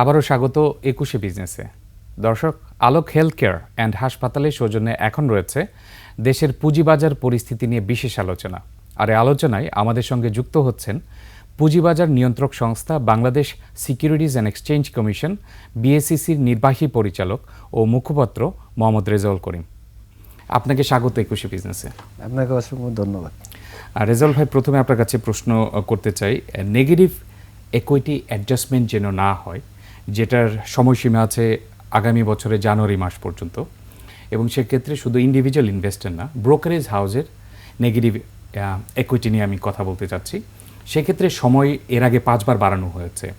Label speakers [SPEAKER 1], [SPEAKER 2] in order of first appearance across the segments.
[SPEAKER 1] আবারও স্বাগত একুশে বিজনেসে। দর্শক আলোক হেলথ কেয়ার অ্যান্ড হাসপাতালের সৌজন্যে এখন রয়েছে দেশের পুঁজিবাজার পরিস্থিতি নিয়ে বিশেষ আলোচনা। আর এই আলোচনায় আমাদের সঙ্গে যুক্ত হচ্ছেন পুঁজিবাজার নিয়ন্ত্রক সংস্থা Bangladesh securities and exchange commission বিএসসিসির নির্বাহী পরিচালক ও মুখপাত্র মোহাম্মদ রেজাউল করিম। আপনাকে স্বাগত একুশে বিজনেসে।
[SPEAKER 2] আপনাকে অসংখ্য ধন্যবাদ।
[SPEAKER 1] আর রেজাউল ভাই প্রথমে আপনার কাছে প্রশ্ন করতে চাই নেগেটিভ একুইটি অ্যাডজাস্টমেন্ট যেন না হয় যেটার সময়সীমা আছে আগামী বছরের জানুয়ারি মাস পর্যন্ত। এবং সেক্ষেত্রে শুধু ইন্ডিভিজুয়াল ইনভেস্টর না ব্রোকারেজ হাউসের নেগেটিভ একুইটি নিয়ে আমি কথা বলতে চাচ্ছি। সেক্ষেত্রে সময় এর আগে পাঁচবার বাড়ানো হয়েছে।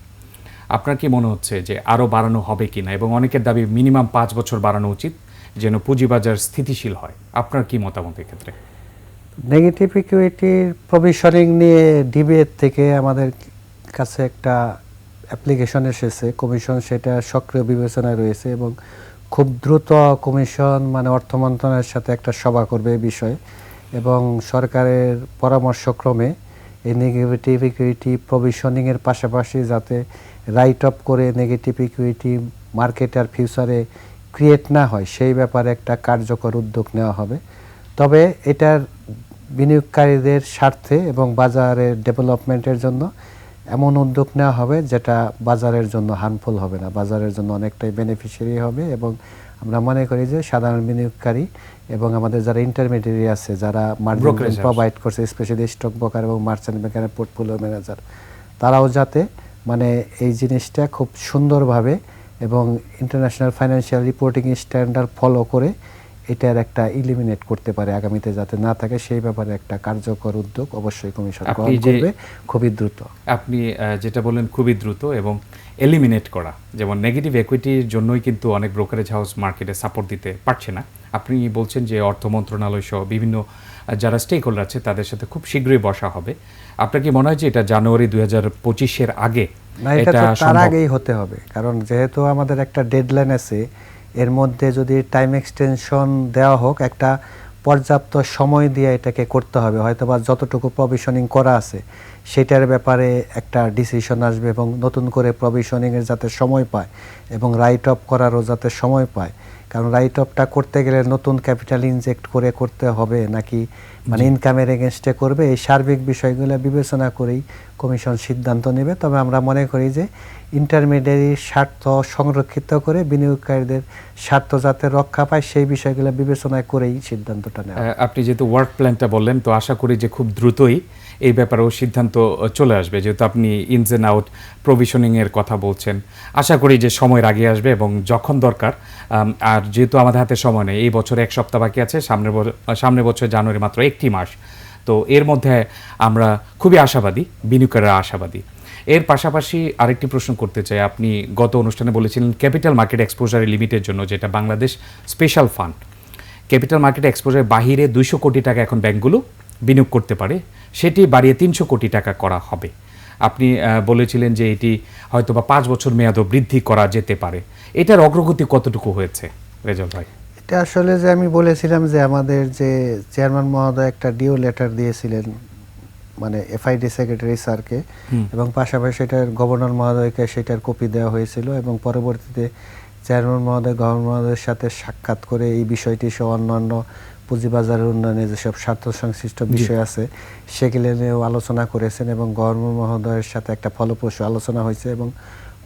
[SPEAKER 1] আপনার কি মনে হচ্ছে যে আরও বাড়ানো হবে কি না এবং অনেকের দাবি মিনিমাম পাঁচ বছর বাড়ানো উচিত যেন পুঁজিবাজার স্থিতিশীল হয়। আপনার কি মতামত এক্ষেত্রে?
[SPEAKER 2] নেগেটিভ ইকুইটির প্রভিশনিং নিয়ে ডিবেট থেকে আমাদের কাছে একটা অ্যাপ্লিকেশন এসেছে কমিশন সেটা সক্রিয় বিবেচনায় রয়েছে এবং খুব দ্রুত কমিশন মানে অর্থ মন্ত্রণালয়ের সাথে একটা সভা করবে এই বিষয়ে এবং সরকারের পরামর্শক্রমে এই নেগেটিভ ইকুইটি প্রভিশনিংয়ের পাশাপাশি যাতে রাইট অফ করে নেগেটিভ ইকুইটি মার্কেট আর ফিউচারে ক্রিয়েট না হয়, সেই ব্যাপারে একটা কার্যকর উদ্যোগ নেওয়া হবে। তবে এটার বিনিয়োগকারীদের স্বার্থে এবং বাজারের ডেভেলপমেন্টের জন্য এমন উদ্যোগ নেওয়া হবে যেটা বাজারের জন্য হার্মফুল হবে না। বাজারের জন্য অনেকটাই বেনিফিশিয়ারি হবে এবং আমরা মনে করি যে সাধারণ বিনিয়োগকারী এবং আমাদের যারা ইন্টারমিডিয়ারি আছে যারা মার্জিন প্রোভাইড করছে স্পেশালি স্টক ব্রোকার এবং মার্চেন্ট ব্যাংকের পোর্টফোলিও ম্যানেজার তারাও যাতে মানে এই জিনিসটা খুব সুন্দরভাবে এবং international financial reporting standard follow করে এটার একটা ইলিমিনেট করতে পারে আগামীতে যাতে না থাকে সেই ব্যাপারে একটা কার্যকর উদ্যোগ অবশ্যই কমিশন গ্রহণ করবে খুবই দ্রুত।
[SPEAKER 1] আপনি যেটা বললেন খুবই দ্রুত এবং এলিমিনেট করা। যেমন নেগেটিভ একুইটির জন্যই কিন্তু অনেক ব্রোকারেজ হাউস মার্কেটে সাপোর্ট দিতে পারছে না। আপনি বলছেন যে অর্থ মন্ত্রণালয় সহ বিভিন্ন যারা স্টেক হোল্ডার আছে তাদের সাথে খুব শীঘ্রই বসা হবে। আপনার কি মনে হয় যে এটা জানুয়ারি দুই হাজার পঁচিশের আগে
[SPEAKER 2] না এটা তার আগেই হতে হবে। কারণ যেহেতু আমাদের একটা ডেডলাইন আছে এর মধ্যে যদি টাইম এক্সটেনশন দেওয়া হোক একটা পর্যাপ্ত সময় দিয়ে এটাকে করতে হবে। হয়তো বা যতটুকু প্রভিশনিং করা আছে সেটার ব্যাপারে একটা ডিসিশন আসবে এবং নতুন করে প্রভিশনিংয়ের যাতে সময় পায় এবং রাইট অফ করারও যাতে সময় পায়। কারণ রাইট অফটা করতে গেলে নতুন ক্যাপিটাল ইনজেক্ট করে করতে হবে নাকি মানে ইনকামের এগেনস্টে করবে এই সার্বিক বিষয়গুলো বিবেচনা করেই কমিশন সিদ্ধান্ত নেবে। তবে আমরা মনে করি যে ইন্টারমিডিয়ারির স্বার্থ সংরক্ষিত করে বিনিয়োগকারীদের স্বার্থ যাতে রক্ষা পায়, সেই বিষয়গুলো বিবেচনা করেই সিদ্ধান্তটা নেওয়া
[SPEAKER 1] আপনি যেহেতু ওয়ার্ক প্ল্যানটা বললেন, তো আশা করি যে খুব দ্রুতই এই ব্যাপারেও সিদ্ধান্ত চলে আসবে। যেহেতু আপনি ইনস এন্ড আউট প্রভিশনিংয়ের কথা বলছেন, আশা করি যে সময়ের আগে আসবে এবং যখন দরকার আর যেহেতু আমাদের হাতে সময় নেই, এই বছর এক সপ্তাহ বাকি আছে, সামনের সামনের বছর জানুয়ারি মাত্র একটি মাস। তো এর মধ্যে আমরা খুবই আশাবাদী, বিনিয়োগকারীরা আশাবাদী। এর পাশাপাশি আরেকটি প্রশ্ন করতে চাই। আপনি গত অনুষ্ঠানে বলেছিলেন ক্যাপিটাল মার্কেট এক্সপোজার লিমিটের জন্য, যেটা Bangladesh special fund capital market এক্সপোজারের বাহিরে দুইশো কোটি টাকা এখন ব্যাংকগুলো বিনিয়োগ করতে পারে। সেটি বাড়িয়ে তিনশো কোটি টাকা করা হবে। আপনি বলেছিলেন যে এটি হয়তো বা পাঁচ বছর মেয়াদও বৃদ্ধি করা যেতে পারে। এটার অগ্রগতি কতটুকু হয়েছে? রেজল ভাই।
[SPEAKER 2] এটা আসলে যে আমি বলেছিলাম যে আমাদের যে চেয়ারম্যান মহোদয় একটা ডিও লেটার দিয়েছিলেন মানে এফআইডি সেক্রেটারি স্যারকে এবং পাশাপাশি এটার গভর্নর মহোদয়কে সেটার কপি দেওয়া হয়েছিল এবং পরবর্তীতে চেয়ারম্যান মহোদয় গভর্নর মহোদয়ের সাথে সাক্ষাৎ করে এই বিষয়টি সহ অন্যান্য পুঁজিবাজারের উন্নয়নে যেসব স্বার্থ সংশ্লিষ্ট বিষয় আছে সেগুলো নিয়েও আলোচনা করেছেন এবং গভর্নর মহোদয়ের সাথে একটা ফলপ্রসূ আলোচনা হয়েছে এবং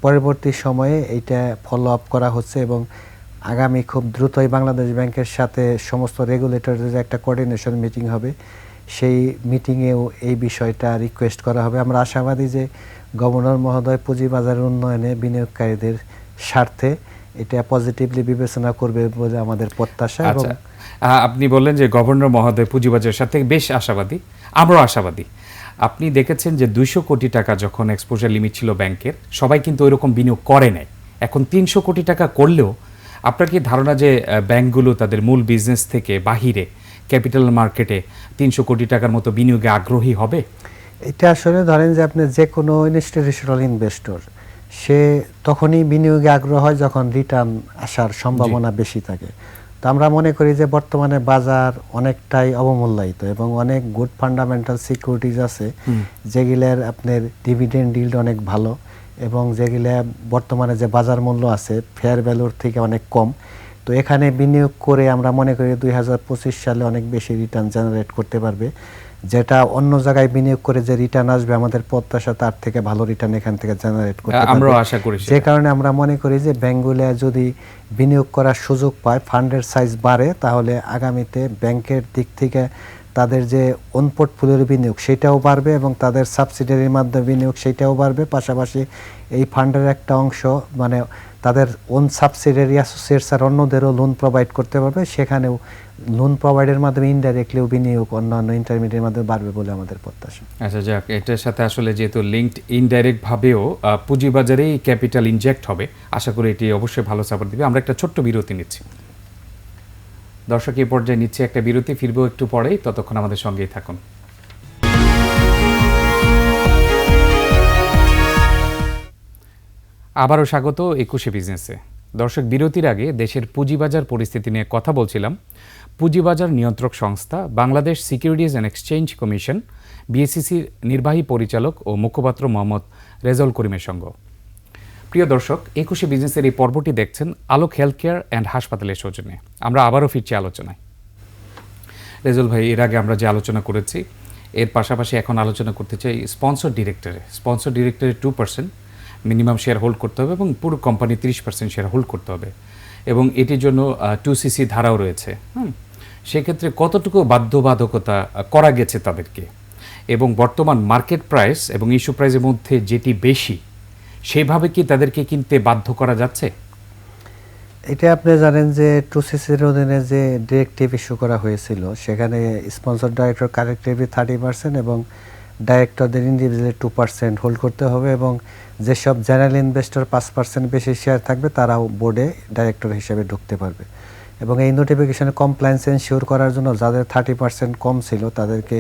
[SPEAKER 2] পরবর্তী সময়ে এইটা ফলো আপ করা হচ্ছে এবং আগামী খুব দ্রুতই বাংলাদেশ ব্যাংকের সাথে সমস্ত রেগুলেটরদের একটা কোঅর্ডিনেশন মিটিং হবে। সেই মিটিংয়েও এই বিষয়টা রিকোয়েস্ট করা হবে। আমরা আশাবাদী যে গভর্নর মহোদয় পুঁজিবাজারের উন্নয়নে বিনিয়োগকারীদের স্বার্থে এটা পজিটিভলি বিবেচনা করবে বলে আমাদের প্রত্যাশা এবং
[SPEAKER 1] আচ্ছা আপনি বললেন যে গভর্নর মহোদয় পুঁজিবাজারের সাথে বেশ আশাবাদী। আমরাও আশাবাদী। আপনি দেখেছেন যে দুইশো কোটি টাকা যখন এক্সপোজার লিমিট ছিল ব্যাংকের, সবাই কিন্তু ওইরকম বিনিয়োগ করে নাই। এখন তিনশো কোটি টাকা করলেও আপনার কি ধারণা যে ব্যাংকগুলো তাদের মূল বিজনেস থেকে বাহিরে ক্যাপিটাল মার্কেটে তিনশো কোটি টাকার মতো বিনিয়োগে আগ্রহী হবে?
[SPEAKER 2] এটা আসলে ধরেন যে আপনি যে কোনো ইনস্টিটিউশনাল ইনভেস্টর সে তখনই বিনিয়োগে আগ্রহ হয় যখন রিটার্ন আসার সম্ভাবনা বেশি থাকে। তো আমরা মনে করি যে বর্তমানে বাজার অনেকটাই অবমূল্যায়িত এবং অনেক গুড ফান্ডামেন্টাল সিকিউরিটিজ আছে যেগুলোর আপনার ডিভিডেন্ড ডিল্ড অনেক ভালো। এবং যেগুলা বর্তমানে যে বাজার মূল্য আছে ফেয়ার ভ্যালুর থেকে অনেক কম। তো এখানে বিনিয়োগ করে আমরা মনে করি দুই সালে অনেক বেশি রিটার্ন জেনারেট করতে পারবে যেটা অন্য জায়গায় বিনিয়োগ করে যে রিটার্ন আসবে আমাদের প্রত্যাশা তার থেকে ভালো রিটার্ন এখান থেকে জেনারেট করতে পারবে
[SPEAKER 1] আমরাও আশা করি
[SPEAKER 2] যে কারণে আমরা মনে করি যে ব্যাংকগুলো যদি বিনিয়োগ করার সুযোগ পায় ফান্ডের সাইজ বাড়ে তাহলে আগামীতে ব্যাংকের দিক থেকে তাদের যে অন পোর্টফোলিওর বিনিয়োগ সেটাও বাড়বে এবং তাদের সাবসিডিয়ারির মাধ্যমে বিনিয়োগ সেটাও বাড়বে। পাশাপাশি এই ফান্ডের একটা অংশ মানে তাদের ওন সাবসিডিয়ারি অ্যাসোসিয়েটস আর অন্যদেরও লোন প্রোভাইড করতে পারবে। সেখানেও লোন প্রোভাইডের মাধ্যমে ইনডাইরেক্টলিও বিনিয়োগ অন্যান্য ইন্টারমিডিয়ের মাধ্যমে বাড়বে বলে আমাদের প্রত্যাশা।
[SPEAKER 1] আচ্ছা যাক, এটার সাথে আসলে যেহেতু লিঙ্কড ইনডাইরেক্টভাবেও পুঁজিবাজারেই ক্যাপিটাল ইনজেক্ট হবে, আশা করি এটি অবশ্যই ভালো সাপোর্ট দিবে। আমরা একটা ছোট্ট বিরতি নিচ্ছি। দর্শক এই পর্যায়ে নিচ্ছে একটা বিরতি, ফিরবো একটু পরেই, ততক্ষণ আমাদের সঙ্গেই থাকুন। আবারও স্বাগত একুশে বিজনেসে। দর্শক, বিরতির আগে দেশের পুঁজিবাজার পরিস্থিতি নিয়ে কথা বলছিলাম। পুঁজিবাজার নিয়ন্ত্রক সংস্থা, Bangladesh securities and exchange commission বিএসসিসির নির্বাহী পরিচালক ও মুখপাত্র মোহাম্মদ রেজাউল করিমের সঙ্গে। প্রিয় দর্শক, একুশে বিজনেসের এই পর্বটি দেখছেন আলোক হেলথ কেয়ার অ্যান্ড হাসপাতালের সৌজন্যে। আমরা আবারও ফিরছি আলোচনায়। রেজল ভাই, এর আগে আমরা যে আলোচনা করেছি, এর পাশাপাশি এখন আলোচনা করতে চাই স্পন্সর ডিরেক্টরে sponsor ডিরেক্টরে two percent minimum share hold করতে হবে এবং পুরো কোম্পানি তিরিশ পার্সেন্ট শেয়ার হোল্ড করতে হবে। এবং এটির জন্য টু সিসি ধারাও রয়েছে। হুম? সেক্ষেত্রে কতটুকু বাধ্যবাধকতা করা গেছে তাদেরকে? এবং বর্তমান মার্কেট প্রাইস এবং ইস্যু প্রাইসের মধ্যে যেটি বেশি সেভাবে কি তাদেরকে কিনতে বাধ্য করা যাচ্ছে?
[SPEAKER 2] এটা আপনি জানেন যে টু সিসির অধীনে যে ডিরেক্টিভ ইস্যু করা হয়েছিল, সেখানে sponsor director collectively thirty percent এবং ডাইরেক্টরদের ইন্ডিভিজুয়ালি টু পার্সেন্ট হোল্ড করতে হবে এবং যেসব জেনারেল ইনভেস্টর পাঁচ পার্সেন্ট বেশি শেয়ার থাকবে, তারাও বোর্ডে ডাইরেক্টর হিসেবে ঢুকতে পারবে। এবং এই নোটিফিকেশনে কমপ্লায়েন্স এনশিওর করার জন্য যাদের থার্টি পার্সেন্ট কম ছিল, তাদেরকে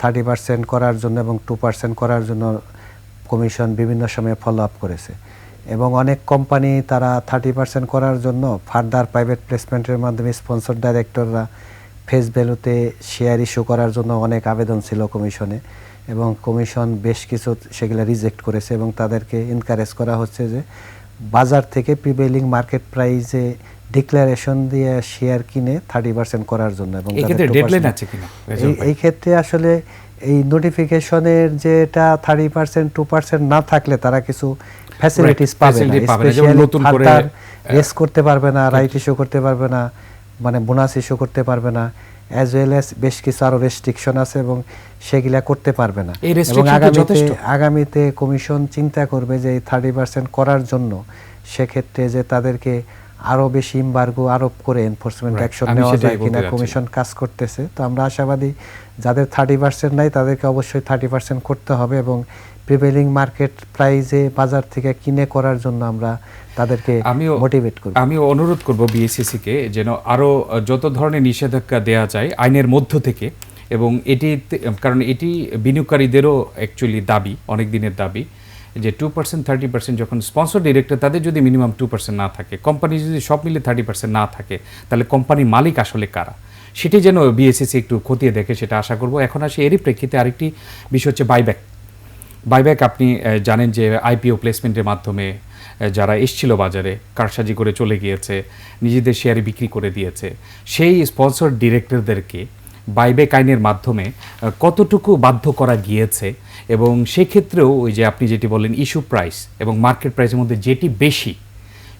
[SPEAKER 2] থার্টি পার্সেন্ট করার জন্য এবং টু পার্সেন্ট করার জন্য কমিশন বিভিন্ন সময়ে ফলো আপ করেছে। এবং অনেক কোম্পানি তারা থার্টি পার্সেন্ট করার জন্য ফার্দার প্রাইভেট প্লেসমেন্টের মাধ্যমে স্পন্সর ডাইরেক্টররা ফেস ভ্যালুতে শেয়ার ইস্যু করার জন্য অনেক আবেদন ছিল কমিশনে। এবং কমিশন বেশ কিছু সেগুলো রিজেক্ট করেছে এবং তাদেরকে এনকারেজ করা হচ্ছে যে বাজার থেকে প্রিভেলিং মার্কেট প্রাইসে ডিক্লারেশন দিয়ে শেয়ার কিনে থার্টি পার্সেন্ট করার জন্য এবং
[SPEAKER 1] এক্ষেত্রে
[SPEAKER 2] তাদের 2%
[SPEAKER 1] ডেডলাইন আছে কিনা? রেজল
[SPEAKER 2] এই- ক্ষেত্রে আসলে এই নোটিফিকেশনের যেটা থার্টি পার্সেন্ট টু পার্সেন্ট না থাকলে তারা কিছু ফ্যাসিলিটিস পাবে
[SPEAKER 1] না,
[SPEAKER 2] রেস করতে পারবে না রাইট ইস্যু করতে পারবে না মানে বোনাস ইস্যু করতে পারবে না অ্যাজ ওয়েল অ্যাজ বেশ কিছু আরও রেস্ট্রিকশন আছে এবং সেগুলা করতে পারবে না। এবং আগামীতে আগামীতে কমিশন চিন্তা করবে যে এই থার্টি পার্সেন্ট করার জন্য সেক্ষেত্রে যে তাদেরকে আরও বেশি ইম্বার্গো আরোপ করে এনফোর্সমেন্ট অ্যাকশন নেওয়া যায় কিনা কমিশন কাজ করতেছে। তো আমরা আশাবাদী যাদের থার্টি পার্সেন্ট নাই তাদেরকে অবশ্যই থার্টি পার্সেন্ট করতে হবে এবং প্রিভেলিং মার্কেট প্রাইজে বাজার থেকে কিনে করার জন্য আমরা তাদেরকে
[SPEAKER 1] আমিও
[SPEAKER 2] মোটিভেট করব
[SPEAKER 1] আমি অনুরোধ করব বিএসসিসি কে যেন আরও যত ধরনের নিষেধাজ্ঞা দেয়া যায় আইনের মধ্য থেকে এবং এটি কারণ এটি বিনিয়োগকারীদেরও অ্যাকচুয়ালি দাবি অনেক দিনের দাবি। যে টু পার্সেন্ট থার্টি পার্সেন্ট যখন স্পন্সর ডিরেক্টর তাদের যদি মিনিমাম টু পার্সেন্ট না থাকে কোম্পানি যদি সব মিলে থার্টি পার্সেন্ট না থাকে, তাহলে কোম্পানির মালিক আসলে কারা? সেটি যেন বিএসসিসি একটু খতিয়ে দেখে, সেটা আশা করব। এখন আসি এরই প্রেক্ষিতে আরেকটি বিষয় হচ্ছে বাইব্যাক বাইব্যাক আপনি জানেন যে আইপিও প্লেসমেন্টের মাধ্যমে যারা এসছিল বাজারে, কারসাজি করে চলে গিয়েছে, নিজেদের শেয়ারে বিক্রি করে দিয়েছে, সেই স্পন্সর ডিরেক্টরদেরকে বাইব্যাক আইনের মাধ্যমে কতটুকু বাধ্য করা গিয়েছে এবং সেক্ষেত্রেও ওই যে আপনি যেটি বলেন ইস্যু প্রাইস এবং মার্কেট প্রাইসের মধ্যে যেটি বেশি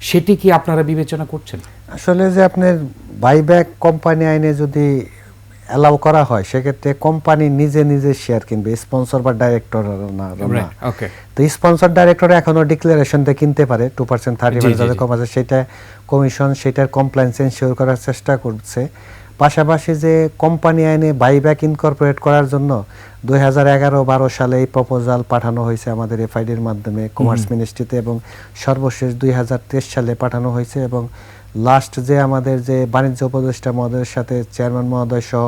[SPEAKER 1] সেটি কি আপনারা বিবেচনা করছেন?
[SPEAKER 2] আসলে যে আপনার বাইব্যাক কোম্পানি আইনে যদি অ্যালাউ করা হয় সেক্ষেত্রে কোম্পানি নিজে নিজে শেয়ার কিনবে স্পন্সর বা ডাইরেক্টর না তো স্পন্সর ডাইরেক্টর এখনও ডিক্লারেশন দিয়ে কিনতে পারে টু পার্সেন্ট থার্টি যাদের কম আছে সেটা কমিশন সেটার কমপ্লায়েন্স এনশিওর করার চেষ্টা করছে। পাশাপাশি যে কোম্পানি আইনে বাইব্যাক ইনকর্পোরেট করার জন্য দুই হাজার এগারো বারো সালে এই প্রপোজাল পাঠানো হয়েছে আমাদের এফআইডির মাধ্যমে কমার্স মিনিস্ট্রিতে এবং সর্বশেষ দুই হাজার তেইশ সালে পাঠানো হয়েছে এবং লাস্ট যে আমাদের যে বাণিজ্য উপদেষ্টা মহোদয়ের সাথে চেয়ারম্যান মহোদয় সহ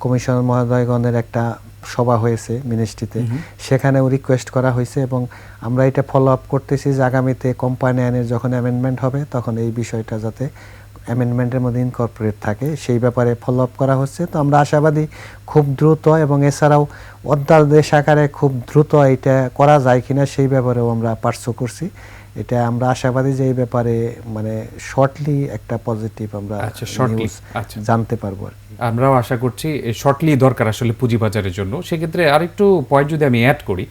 [SPEAKER 2] কমিশনার মহোদয়গণের একটা সভা হয়েছে মিনিস্ট্রিতে সেখানেও রিকোয়েস্ট করা হয়েছে এবং আমরা এটা ফলো আপ করতেছি যে আগামীতে কোম্পানি আইনের যখন অ্যামেন্ডমেন্ট হবে তখন এই বিষয়টা যাতে অ্যামেন্ডমেন্টের মধ্যে ইনকর্পোরেট থাকে সেই ব্যাপারে ফলো আপ করা হচ্ছে। তো আমরা আশাবাদী খুব দ্রুত এবং এছাড়াও অধ্যাদেশ আকারে খুব দ্রুত এটা করা যায় কিনা সেই ব্যাপারেও আমরা পার্শ্ব করছি। এটা আমরা আশাবাদী যে এই ব্যাপারে মানে শর্টলি একটা পজিটিভ আমরা
[SPEAKER 1] আচ্ছা, আচ্ছা।
[SPEAKER 2] জানতে পারব আর কি।
[SPEAKER 1] আমরাও আশা করছি শর্টলি দরকার আসলে পুঁজিবাজারের জন্য। সেক্ষেত্রে আরেকটু পয়েন্ট যদি আমি অ্যাড করি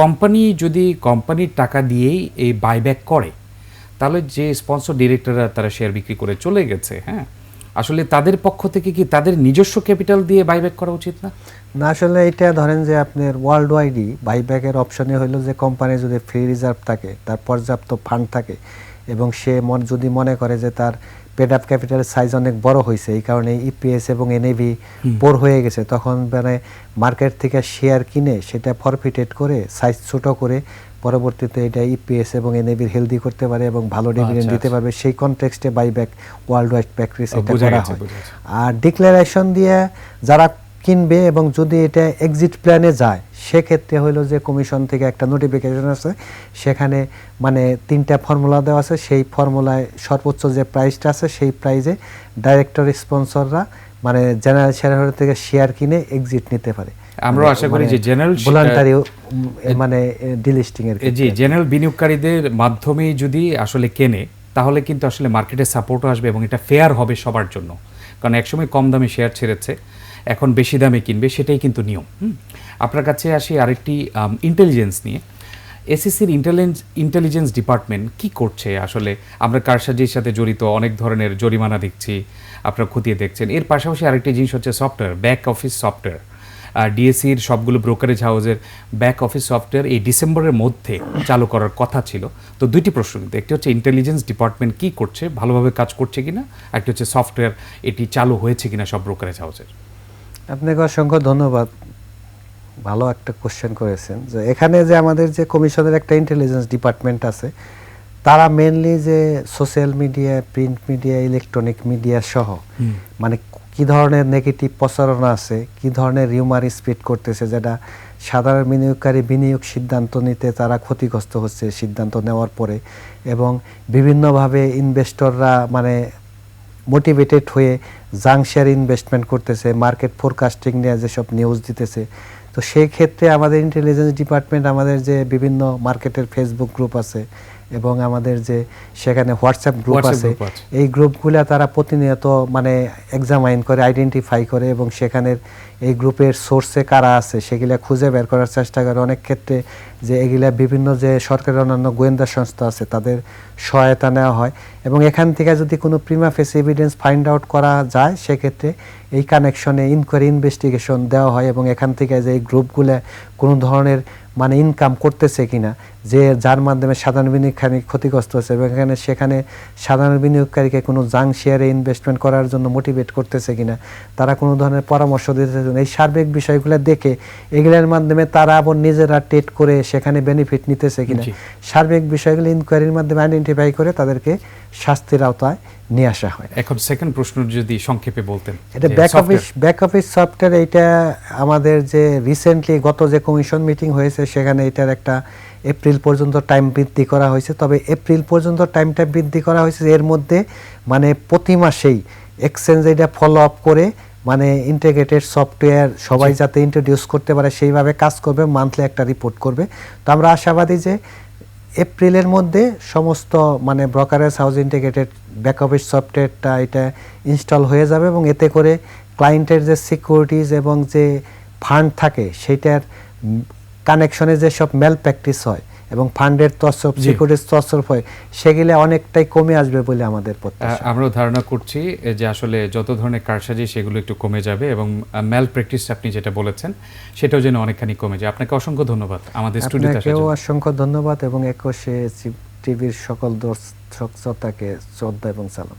[SPEAKER 1] কোম্পানি যদি কোম্পানির টাকা দিয়েই এই বাইব্যাক করে তাহলে যে স্পন্সর ডিরেক্টররা তারা শেয়ার বিক্রি করে চলে গেছে হ্যাঁ? আসলে তাদের পক্ষ থেকে কি তাদের নিজস্ব ক্যাপিটাল দিয়ে বাইব্যাক করা উচিত না?
[SPEAKER 2] না আসলে এটা ধরেন যে আপনার ওয়ার্ল্ড ওয়াইডই বাইব্যাকের অপশনে হলো যে কোম্পানি যদি ফ্রি রিজার্ভ থাকে তার পর্যাপ্ত ফান্ড থাকে এবং সে মন যদি মনে করে যে তার পেড আপ ক্যাপিটালের সাইজ অনেক বড় হয়েছে এই কারণে ইপিএস এবং এনএভি বোর হয়ে গেছে তখন মানে মার্কেট থেকে শেয়ার কিনে সেটা ফরফিটেড করে সাইজ ছোট করে পরবর্তীতে এটা ইপিএস এবং এনএভির হেলদি করতে পারে এবং ভালো ডিভিডেন্ড
[SPEAKER 1] আচ্ছা,
[SPEAKER 2] দিতে পারবে। সেই কনটেক্সটে বাইব্যাক ওয়ার্ল্ড ওয়াইড প্র্যাকটিস এটা করা হয়। আর ডিক্লারেশন দিয়ে যারা কিনবে এবং যদি এটা এক্সিট প্ল্যানে যায় সেক্ষেত্রে হলো যে কমিশন থেকে একটা নোটিফিকেশন আছে সেখানে মানে তিনটা ফর্মুলা দেওয়া আছে। সেই ফর্মুলায় সর্বোচ্চ যে প্রাইসটা আছে সেই প্রাইজে ডাইরেক্টর স্পন্সররা মানে জেনারেল শেয়ার থেকে শেয়ার কিনে এক্সিট নিতে পারে।
[SPEAKER 1] আমরাও আশা করি যে general share-
[SPEAKER 2] ভলান্টারি মানে ডিলিস্টিং এর
[SPEAKER 1] জি জেনারেল বিনিয়োগকারীদের মাধ্যমেই যদি আসলে কেনে তাহলে কিন্তু আসলে মার্কেটে সাপোর্টও আসবে এবং এটা ফেয়ার হবে সবার জন্য। কারণ একসময় কম দামে শেয়ার ছেড়েছে এখন বেশি দামে কিনবে সেটাই কিন্তু নিয়ম আপনার কাছে আসি আরেকটি ইন্টেলিজেন্স নিয়ে। এসিসির ইন্টেলিজেন্স ইন্টেলিজেন্স ডিপার্টমেন্ট কি করছে আসলে? আমরা কারসাজির সাথে জড়িত অনেক ধরনের জরিমানা দেখছি আপনারা খতিয়ে দেখছেন। এর পাশাপাশি আরেকটি জিনিস হচ্ছে সফটওয়্যার ব্যাক অফিস সফটওয়্যার ডিএসির সবগুলো ব্রোকারেজ হাউসের ব্যাক অফিস সফটওয়্যার এই ডিসেম্বরের মধ্যে চালু করার কথা ছিল। তো দুইটি প্রশ্ন কিন্তু একটি হচ্ছে ইন্টেলিজেন্স ডিপার্টমেন্ট কি করছে ভালোভাবে কাজ করছে কিনা একটি হচ্ছে সফটওয়্যার এটি চালু হয়েছে কিনা সব ব্রোকারেজ হাউসের
[SPEAKER 2] আপনাকে অসংখ্য ধন্যবাদ। ভালো একটা কোশ্চেন করেছেন যে এখানে যে আমাদের যে কমিশনের একটা ইন্টেলিজেন্স ডিপার্টমেন্ট আছে তারা মেনলি যে social media print media electronic media সহ মানে কি ধরনের নেগেটিভ প্রচারণা আছে? কি ধরনের রিউমার স্প্রেড করতেছে যেটা সাধারণ বিনিয়োগকারী বিনিয়োগ সিদ্ধান্ত নিতে তারা ক্ষতিগ্রস্ত হচ্ছে সিদ্ধান্ত নেওয়ার পরে? এবং বিভিন্নভাবে ইনভেস্টররা মানে মোটিভেটেড হয়ে জাং শেয়ার ইনভেস্টমেন্ট করতেছে মার্কেট ফোরকাস্টিং নিয়ে যেসব নিউজ দিতেছে। তো সেই ক্ষেত্রে আমাদের ইন্টেলিজেন্স ডিপার্টমেন্ট আমাদের যে বিভিন্ন মার্কেটের ফেসবুক গ্রুপ আছে এবং আমাদের যে সেখানে হোয়াটসঅ্যাপ গ্রুপ আছে এই গ্রুপগুলা তারা প্রতিনিয়ত মানে এক্সামাইন করে আইডেন্টিফাই করে এবং সেখানের এই গ্রুপের সোর্সে কারা আছে সেগুলা খুঁজে বের করার চেষ্টা করে। অনেক ক্ষেত্রে যে এগুলা বিভিন্ন যে সরকারের অন্যান্য গোয়েন্দা সংস্থা আছে তাদের সহায়তা নেওয়া হয় এবং এখান থেকে যদি কোনো prima facie evidence find out করা যায় সেক্ষেত্রে এই কানেকশনে ইনকোয়ারি ইনভেস্টিগেশন দেওয়া হয় এবং এখান থেকে যে এই গ্রুপগুলো কোনো ধরনের মানে ইনকাম করতেছে কিনা যে যার মাধ্যমে সাধারণ বিনিয়োগকারী ক্ষতিগ্রস্ত হচ্ছে এবং এখানে সেখানে সাধারণ বিনিয়োগকারীকে কোনো জাং শেয়ারে ইনভেস্টমেন্ট করার জন্য মোটিভেট করতেছে কিনা তারা কোনো ধরনের পরামর্শ দিতেছে কিনা, এই সার্বিক বিষয়গুলো দেখে এগুলোর মাধ্যমে তারা আবার নিজেরা টেট করে সেখানে বেনিফিট নিতেছে কিনা। সার্বিক বিষয়গুলো ইনকোয়ারির মাধ্যমে আইডেন্টিফাই করে তাদেরকে শাস্তির আওতায় নিয়ে আসা হয়
[SPEAKER 1] এখন সেকেন্ড প্রশ্ন যদি সংক্ষেপে বলতেন
[SPEAKER 2] এটা back office back office software এটা আমাদের যে রিসেন্টলি গত যে কমিশন মিটিং হয়েছে সেখানে এটার একটা এপ্রিল পর্যন্ত টাইম বৃদ্ধি করা হয়েছে। তবে এপ্রিল পর্যন্ত টাইমটা বৃদ্ধি করা হয়েছে এর মধ্যে মানে প্রতি মাসেই এক্সচেঞ্জ এটা ফলো আপ করে মানে ইন্টিগ্রেটেড সফটওয়্যার সবাই যাতে ইন্ট্রোডিউস করতে পারে সেইভাবে কাজ করবে মান্থলি একটা রিপোর্ট করবে। তো আমরা আশাবাদী যে এপ্রিলের মধ্যে সমস্ত মানে brokerage house integrated back office সফটওয়্যারটা এটা ইনস্টল হয়ে যাবে এবং এতে করে ক্লায়েন্টের যে সিকিউরিটিজ এবং যে ফান্ড থাকে সেটার কানেকশনে যে সব মেল প্র্যাকটিস হয় এবং ফান্ডের তসব
[SPEAKER 1] জি।
[SPEAKER 2] সিকিউরিটির তসব হয় সেগুলো অনেকটাই কমে আসবে বলে আমাদের প্রত্যাশা
[SPEAKER 1] আহ, আমরাও ধারণা করছি যে আসলে যত ধরনের কারসাজি সেগুলো একটু কমে যাবে এবং ম্যাল প্র্যাকটিস আপনি যেটা বলেছেন সেটাও যেন অনেকখানি কমে যায় আপনাকে অসংখ্য ধন্যবাদ আমাদের স্টুডিওতে আসার জন্য।
[SPEAKER 2] অসংখ্য ধন্যবাদ এবং একুশে টিভির সকল দর্শক শ্রোতাকে শ্রদ্ধা এবং সালাম